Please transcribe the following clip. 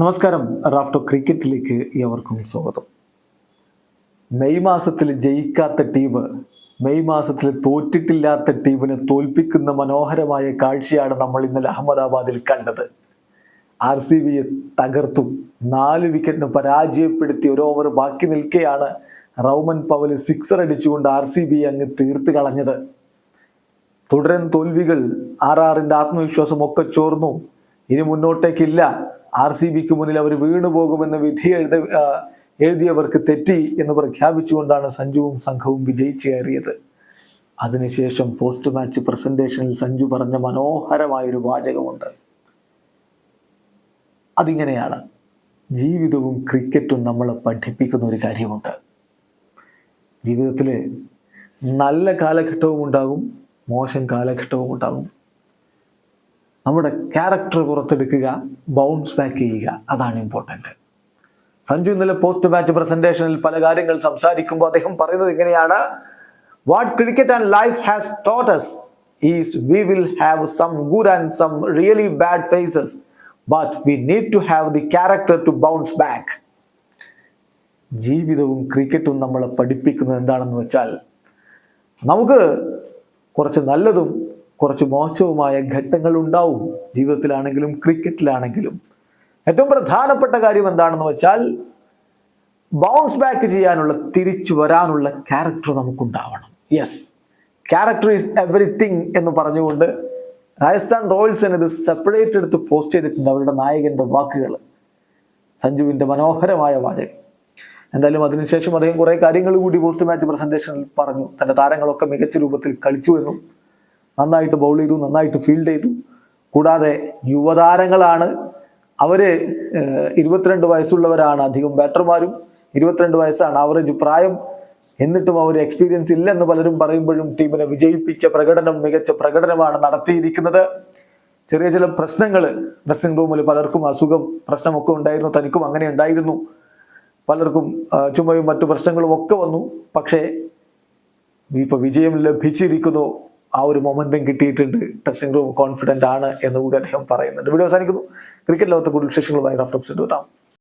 നമസ്കാരം. റാഫ്റ്റോ ക്രിക്കറ്റിലേക്ക് ഏവർക്കും സ്വാഗതം. മെയ് മാസത്തിൽ ജയിക്കാത്ത ടീം മെയ് മാസത്തിൽ തോറ്റിട്ടില്ലാത്ത ടീമിനെ തോൽപ്പിക്കുന്ന മനോഹരമായ കാഴ്ചയാണ് നമ്മൾ ഇന്നലെ അഹമ്മദാബാദിൽ കണ്ടത്. ആർ സി ബിയെ തകർത്തു. നാല് വിക്കറ്റിന് പരാജയപ്പെടുത്തി ഒരു ഓവർ ബാക്കി നിൽക്കെയാണ് റൗമൻ പവൽ സിക്സർ അടിച്ചുകൊണ്ട് ആർ സി ബി അങ്ങ് തീർത്ത് കളഞ്ഞത്. തുടരൻ തോൽവികൾ ആർ ആറിന്റെ ആത്മവിശ്വാസം ഒക്കെ ചോർന്നു. ഇനി മുന്നോട്ടേക്കില്ല. ആർ സി ബിക്ക് മുന്നിൽ അവർ വീണു പോകുമെന്ന് വിധി എഴുത എഴുതിയവർക്ക് തെറ്റി എന്ന് പ്രഖ്യാപിച്ചുകൊണ്ടാണ് സഞ്ജുവും സംഘവും വിജയിച്ചു കയറിയത്. അതിനുശേഷം പോസ്റ്റ് മാച്ച് പ്രസന്റേഷനിൽ സഞ്ജു പറഞ്ഞ മനോഹരമായൊരു വാചകമുണ്ട്. അതിങ്ങനെയാണ്. ജീവിതവും ക്രിക്കറ്റും നമ്മളെ പഠിപ്പിക്കുന്ന ഒരു കാര്യമുണ്ട്. ജീവിതത്തിൽ നല്ല കാലഘട്ടവും ഉണ്ടാകും മോശം കാലഘട്ടവും ഉണ്ടാകും. നമ്മുടെ ക്യാരക്ടർ പുറത്തെടുക്കുക ബൗൺസ് ബാക്ക് ചെയ്യുക അതാണ് ഇമ്പോർട്ടന്റ് സഞ്ജു ഇന്നലെ പോസ്റ്റ് മാച്ച് പ്രസന്റേഷനിൽ പല കാര്യങ്ങൾ സംസാരിക്കുമ്പോൾ അദ്ദേഹം പറയുന്നത് ഇങ്ങനെയാണ് what cricket and life has taught us is we will have some good and some really bad phases but we need to have the character to bounce back ജീവിതവും ക്രിക്കറ്റും നമ്മളെ പഠിപ്പിക്കുന്നത് എന്താണെന്ന് വെച്ചാൽ നമുക്ക് കുറച്ച് നല്ലതും കുറച്ച് മോശവുമായ ഘട്ടങ്ങൾ ഉണ്ടാവും ജീവിതത്തിലാണെങ്കിലും ക്രിക്കറ്റിലാണെങ്കിലും. ഏറ്റവും പ്രധാനപ്പെട്ട കാര്യം എന്താണെന്ന് വെച്ചാൽ ബൗൺസ് ബാക്ക് ചെയ്യാനുള്ള തിരിച്ചു വരാനുള്ള ക്യാരക്ടർ നമുക്കുണ്ടാവണം. യെസ് ക്യാരക്ടർ ഈസ് എവറിത്തിങ് എന്ന് പറഞ്ഞുകൊണ്ട് രാജസ്ഥാൻ റോയൽസിന് ഇത് സെപ്പറേറ്റ് എടുത്ത് പോസ്റ്റ് ചെയ്തിട്ടുണ്ട് അവരുടെ നായകന്റെ വാക്കുകൾ സഞ്ജുവിന്റെ മനോഹരമായ വാചകം. എന്തായാലും അതിനുശേഷം അദ്ദേഹം കുറെ കാര്യങ്ങൾ കൂടി പോസ്റ്റ് മാച്ച് പ്രസന്റേഷനിൽ പറഞ്ഞു. തന്റെ താരങ്ങളൊക്കെ മികച്ച രൂപത്തിൽ കളിച്ചു എന്നും നന്നായിട്ട് ബൗൾ ചെയ്തു നന്നായിട്ട് ഫീൽഡ് ചെയ്തു. കൂടാതെ യുവതാരങ്ങളാണ്. അവർ ഇരുപത്തിരണ്ട് വയസ്സുള്ളവരാണ് അധികം ബാറ്റർമാരും ഇരുപത്തിരണ്ട് വയസ്സാണ് ആവറേജ് പ്രായം. എന്നിട്ടും അവർ എക്സ്പീരിയൻസ് ഇല്ലെന്ന് പലരും പറയുമ്പോഴും ടീമിനെ വിജയിപ്പിച്ച പ്രകടനം മികച്ച പ്രകടനമാണ് നടത്തിയിരിക്കുന്നത്. ചെറിയ ചില പ്രശ്നങ്ങൾ ഡ്രസ്സിംഗ് റൂമിൽ പലർക്കും അസുഖം പ്രശ്നമൊക്കെ ഉണ്ടായിരുന്നു തനിക്കും അങ്ങനെ ഉണ്ടായിരുന്നു. പലർക്കും ചുമയും മറ്റു പ്രശ്നങ്ങളും ഒക്കെ വന്നു. പക്ഷേ ഇപ്പൊ വിജയം ലഭിച്ചിരിക്കുന്നു. ആ ഒരു മൊമെന്റും കിട്ടിയിട്ടുണ്ട്. ഡ്രസ്സിംഗ് റൂം കോൺഫിഡന്റ് ആണ് എന്ന് കൂടി അദ്ദേഹം പറയുന്നുണ്ട്. വീഡിയോ അവസാനിക്കുന്നു. ക്രിക്കറ്റ് ലോകത്തെ കൂടുതൽ വിശേഷങ്ങളുമായി ഉണ്ട് എത്താം.